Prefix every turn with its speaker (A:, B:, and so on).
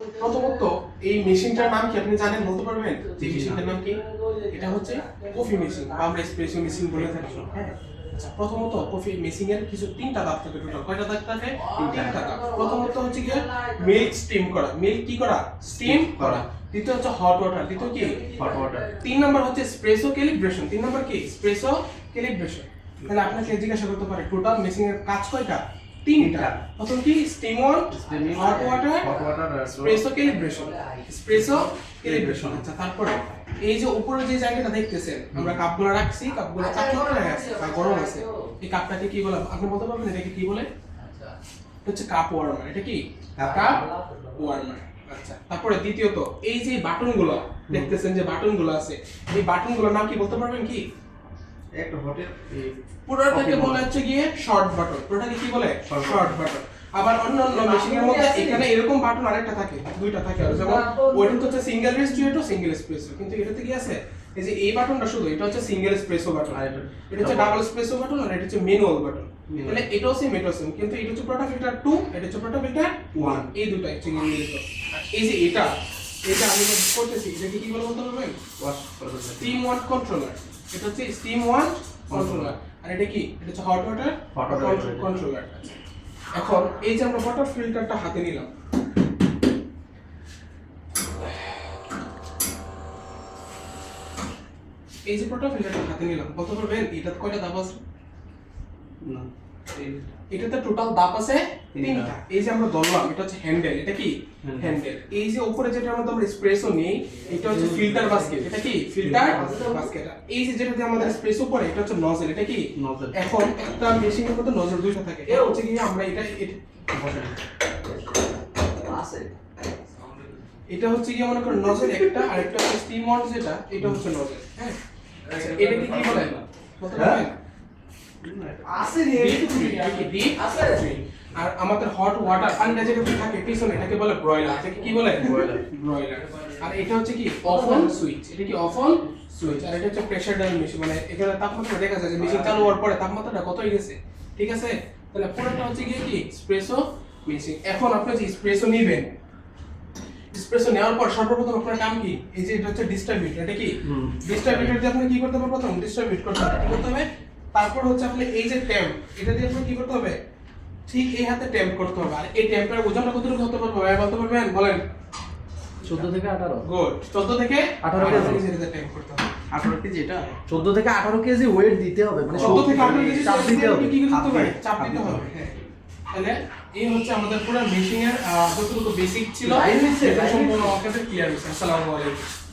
A: প্রথমত এই মেশিনটার নাম কি আপনি জানেন বলতে পারবেন? যে মেশিনটার নাম কি? এটা হচ্ছে কফি মেশিন বা আমরা মেশিন বলে থাকি। হ্যাঁ। আচ্ছা প্রথমত কফি এর কিছু তিনটা থাকে টোটাল। কয়টা থাকে? তিনটা প্রথমত হচ্ছে কি মিল্ক স্টিম করা। মিল্ক কি করা? স্টিম করা। দ্বিতীয় হচ্ছে হট ওয়াটার দ্বিতীয় কি?
B: হট ওয়াটার
A: তিন নাম্বার হচ্ছে স্প্রেসো ক্যালিব্রেশন তিন নাম্বার কি? স্প্রেসো ক্যালিব্রেশন তাহলে আপনাকে জিজ্ঞাসা করতে পারে টোটাল মেশিন এর কাজ কয়টা? তিনটা। প্রথম কি? Steam hot water espresso calibration espresso calibration আচ্ছা তারপরে এই যে উপরে যে জায়গাটা দেখতেছেন আমরা কাপগুলো রাখছি কাপগুলো চাকচক হয়ে গরম আছে। এই কাপটাকে কি বলে? আপনি বলতে পারবেন এটাকে কি বলে? হচ্ছে কাপ ওয়ার্মার এটা কি?
B: কাপ
A: ওয়ার্মার আচ্ছা। তারপরে দ্বিতীয়ত এই যে বাটনগুলো দেখতেছেন যে বাটনগুলো আছে এই বাটনগুলোর নাম কি বলতে পারবেন কি?
B: একটা হোটেল
A: পুরোটাকে বলা হচ্ছে গিয়ে শর্ট বাটন পুরোটাকে কি বলে? শর্ট বাটন আবার অন্য অন্য মেশিনের মধ্যে এখানে এরকম বাটন আরেকটা থাকে দুইটা থাকে আর। যেমন ওইটা তো হচ্ছে সিঙ্গেল রেস্টুরেন্টও সিঙ্গেল স্পেসও কিন্তু এটাতে কি আছে? এই যে এই বাটনটা শুধু এটা হচ্ছে সিঙ্গেল স্পেসও বাটন
B: আর এটা-
A: এটা হচ্ছে ডাবল স্পেসও বাটন আর এটা হচ্ছে ম্যানুয়াল বাটন। তাহলে এটাও সেম এটাও সেম কিন্তু এটা হচ্ছে প্রোটা ফিল্টার 2 এটা হচ্ছে প্রোটা ফিল্টার 1 এই দুটো হচ্ছে মিলিত এই যে এটা এটা আমি করতেছি। এটাকে কি বলে বলতে পারবেন?
B: ওয়াশ করে দেবে
A: কন্ট্রোলার এটা হচ্ছে স্টিম ওয়ান কন্ট্রোলার আর এটা কি? এটা হচ্ছে hot water
B: hot water
A: controller এখন এই যে আমরা ওয়াটার ফিল্টারটা হাতে নিলাম। এই যে ওয়াটার ফিল্টারটা হাতে নিলাম কত পড়বে এটা কয়টা দাব আছে?
B: না।
A: এটাতে টোটাল দাপ আছে
B: তিনটা।
A: এই যে আমরা ধরলাম এটা হচ্ছে হ্যান্ডেল এটা কি? হ্যান্ডেল এই যে উপরে যেটা আমরা আমরা স্প্রেসো নেই এটা হচ্ছে ফিল্টার বাস্কেট এটা কি? ফিল্টার বাস্কেট এই যে যেটাতে আমাদের স্প্রেসো পড়ে এটা হচ্ছে নজেল এটা কি?
B: নজল
A: এখন একটা মেশিনের মধ্যে নজল দুইটা থাকে। এটা হচ্ছে কি আমরা এটা এটা- এটা হচ্ছে কি মনে করেন নজল একটা আর একটা হচ্ছে স্টিম যেটা এটা হচ্ছে নজল হ্যাঁ? আচ্ছা এটাকে কি বলে? বলতে আর আমাদের হট ওয়াটার পানিটা যেটা থাকে পিছনে এটাকে বলে ব্রয়লার এটাকে কি বলে? ব্রয়লার আর এটা হচ্ছে কি? অফ অন সুইচ এটা কি অফ অন সুইচ আর এটা হচ্ছে প্রেসার ডাউন মেশিন মানে এখানে তাপমাত্রা দেখা যায় যে মেশিন চালু হওয়ার পরে তাপমাত্রাটা কত গেছে? ঠিক আছে? তাহলে পুরোটা হচ্ছে গিয়ে কি? স্প্রেসো মেশিন এখন আপনি যে স্প্রেসো নেবেন স্প্রেসো নেওয়ার পর সর্বপ্রথম আপনার কাম কি? এই যে এটা হচ্ছে ডিস্ট্রিবিউটর এটা কি। ডিস্ট্রিবিউটর দিয়ে আপনি কি করতে হবে প্রথম? ডিস্ট্রিবিউট করতে হবে। কি করতে হবে? তারপর হচ্ছে আপনি এই যে ট্যাম্প এটা দিয়ে আপনি কি করতে হবে? ঠিক এই হাতে ট্যাম্প করতে হবে। আর এই ট্যাম্পের ওজনটা কতটুকু হতে পারবে? ভাই বলতে পারবেন? বলেন।
C: চোদ্দ থেকে আঠারো।
A: গুড 14 থেকে
C: 18
A: 18 কেজি। ট্যাম্প করতে হবে।
B: আঠারো কেজি এটা?
C: চোদ্দ থেকে আঠারো কেজি ওয়েট দিতে হবে মানে
A: 14 থেকে 18 কেজি
C: চাপ দিতে হবে।
A: কি করতে হবে? চাপ দিতে হবে। হ্যাঁ। তাহলে এই হচ্ছে আমাদের পুরো মেশিং এর যতটুকু বেসিক ছিল সম্পূর্ণ আমাদের ক্লিয়ার হয়েছে। আসসালামু আলাইকুম।